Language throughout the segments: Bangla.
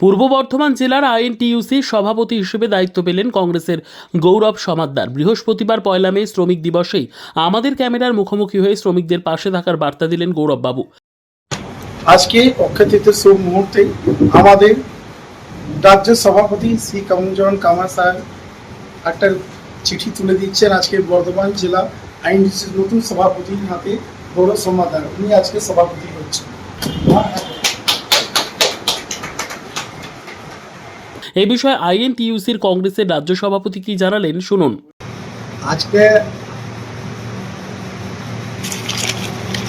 পূর্ব বর্ধমান জেলার আইএনটিইউসির সভাপতি হিসেবে দায়িত্ব পেলেন কংগ্রেসের গৌরব সমাদ্দার। বৃহস্পতিবার পয়লা মে শ্রমিক দিবসেই আমাদের ক্যামেরার মুখোমুখি হয়ে শ্রমিকদের পাশে থাকার বার্তা দিলেন গৌরববাবু। আজকে অক্ষয়তৃত শুভ মুহূর্তে আমাদের রাজ্য সভাপতি শ্রী কমলচরণ কামার সাহেব একটা চিঠি তুলে দিচ্ছেন আজকে বর্ধমান জেলা আইনডিসির নতুন সভাপতির হাতে গৌরব সমাদার উনি আজকে সভাপতি হচ্ছেন। এই বিষয়ে আইএনটিইউসির কংগ্রেসের রাজ্য সভাপতি কি জানালেন? শুনুন। আজকে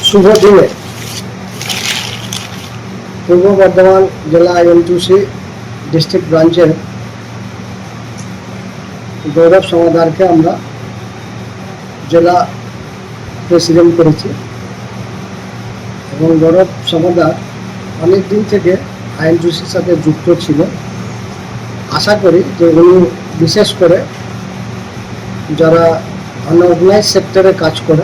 শুভ দিনে পূর্ব বর্ধমান জেলা এনটিসি ডিস্ট্রিক্ট ব্রাঞ্চের গৌরব সমাদারকে আমরা জেলা প্রেসিডেন্ট করেছি এবং গৌরব সমাদার অনেক দিন থেকে আইএনটিসির সাথে যুক্ত ছিল। আশা করি যে উনি বিশেষ করে যারা আনঅর্গানাইজ সেক্টরে কাজ করে,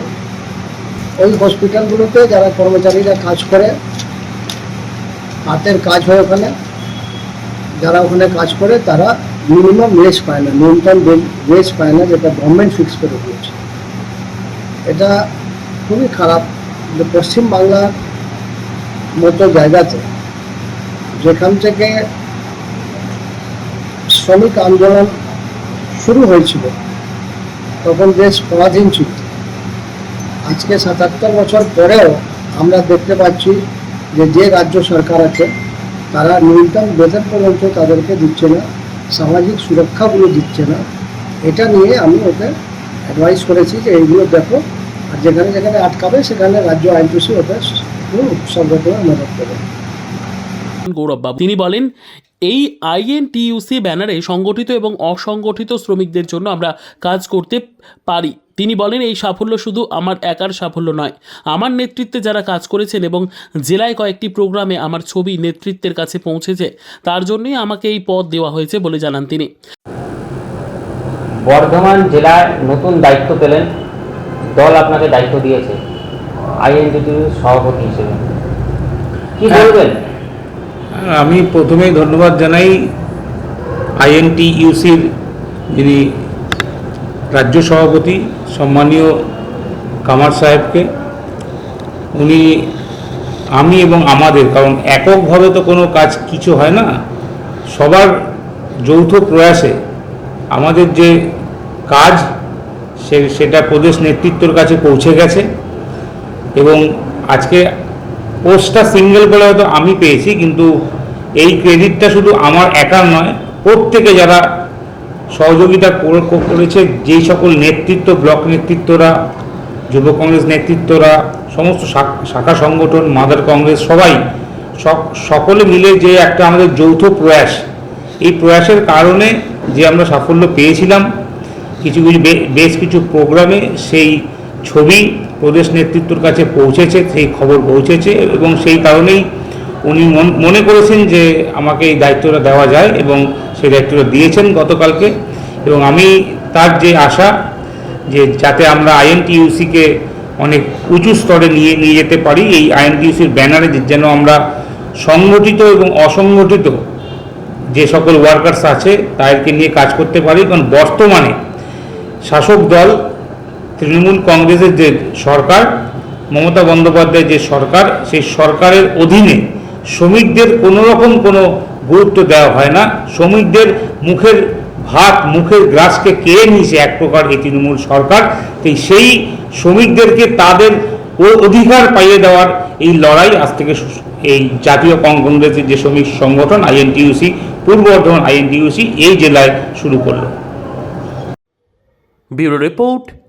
ওই হসপিটালগুলোতে যারা কর্মচারীরা কাজ করে হাতের কাজ হয় ওখানে। যারা ওখানে কাজ করে, তারা মিনিমাম ওয়েজ পায় না ন্যূনতম ওয়েজ পায় না, যেটা গভর্নমেন্ট ফিক্স করে দিয়েছে। এটা খুবই খারাপ। যে পশ্চিমবাংলার মতো জায়গাতে যেখান থেকে শ্রমিক আন্দোলন শুরু হয়েছিল। তখন দেশ পরাধীন ছিল। আজকে সাতাত্তর বছর পরেও আমরা দেখতে পাচ্ছি যে যে রাজ্য সরকার আছে, তারা ন্যূনতম বেতন পর্যন্ত তাদেরকে দিচ্ছে না, সামাজিক সুরক্ষাগুলো দিচ্ছে না। এটা নিয়ে আমি ওকে অ্যাডভাইস করেছি যে, এইগুলো দেখো, আর যেখানে যেখানে আটকাবে, সেখানে রাজ্য আইনটুসি ওকে সব মদত দেবে। গৌরববাবু তিনি বলেন এই আইএনটিইউসি ব্যানারে সংগঠিত এবং অসংগঠিত শ্রমিকদের জন্য আমরা কাজ করতে পারি। তিনি বলেন এই সাফল্য শুধু আমার একার সাফল্য নয়। আমার নেতৃত্বে যারা কাজ করেছেন এবং জেলায় কয়েকটি প্রোগ্রামে আমার ছবি নেতৃত্বের কাছে পৌঁছেছে তার জন্যই আমাকে এই পদ দেওয়া হয়েছে বলে জানান তিনি। বর্ধমান জেলায় নতুন দায়িত্ব পেলেন। দল আপনাকে দায়িত্ব দিয়েছে। আইএনটিটির সভাপতি হিসেবে। কি বলবেন? আমি প্রথমেই ধন্যবাদ জানাই আইএনটি ইউসির যিনি রাজ্য সভাপতি, সম্মানীয় কামার সাহেবকে। উনি আমি এবং আমাদের, কারণ এককভাবে তো কোনো কাজ কিছু হয় না, সবার যৌথ প্রয়াসে আমাদের যে কাজ, সে, সেটা প্রদেশ নেতৃত্বর কাছে পৌঁছে গেছে এবং আজকে পোস্টটা সিঙ্গেল বলে হয়তো আমি পেয়েছি, কিন্তু এই ক্রেডিটটা শুধু আমার একার নয়, প্রত্যেকে যারা সহযোগিতা করে- করেছে, যেই সকল নেতৃত্ব, ব্লক নেতৃত্বরা, যুব কংগ্রেস নেতৃত্বরা, সমস্ত শাখ- সংগঠন, মাদার কংগ্রেস, সবাই সকলে মিলে যে একটা আমাদের যৌথ প্রয়াস। এই প্রয়াসের কারণে যে আমরা সাফল্য পেয়েছিলাম, কিছু কিছু বেশ কিছু প্রোগ্রামে সেই ছবি প্রদেশ নেতৃত্বর কাছে পৌঁছেছে, সেই খবর পৌঁছেছে এবং সেই কারণেই উনি মন- করেছেন যে আমাকে এই দায়িত্বটা দেওয়া যায় এবং সেই দায়িত্বটা দিয়েছেন গতকালকে। এবং আমি তার যে আশা যে যাতে আমরা আইএনটিইউসিকে অনেক উঁচু স্তরে নিয়ে নিয়ে যেতে পারি, এই আইএনটিইউসির ব্যানারে যেন আমরা সংগঠিত এবং অসংগঠিত যে সকল ওয়ার্কার্স আছে, তাদেরকে নিয়ে কাজ করতে পারি। কারণ বর্তমানে শাসক দল তৃণমূল কংগ্রেসের যে সরকার, মমতা বন্দ্যোপাধ্যায় যে সরকার, সেই সরকারের অধীনে শ্রমিকদের কোনো রকম কোনো গুরুত্ব দেওয়া হয় না। শ্রমিকদের মুখের ভাত, মুখের গ্রাসকে কেড়ে নিয়েছে এক প্রকার এই তৃণমূল সরকার। তাই সেই শ্রমিকদেরকে তাদের ও অধিকার পাইয়ে দেওয়ার এই লড়াই আজ থেকে এই জাতীয় কংগ্রেসের যে শ্রমিক সংগঠন, আইএনটিউসি, পূর্ব বর্ধমান আইএনটিউসি, এই জেলায় শুরু করল। Bureau report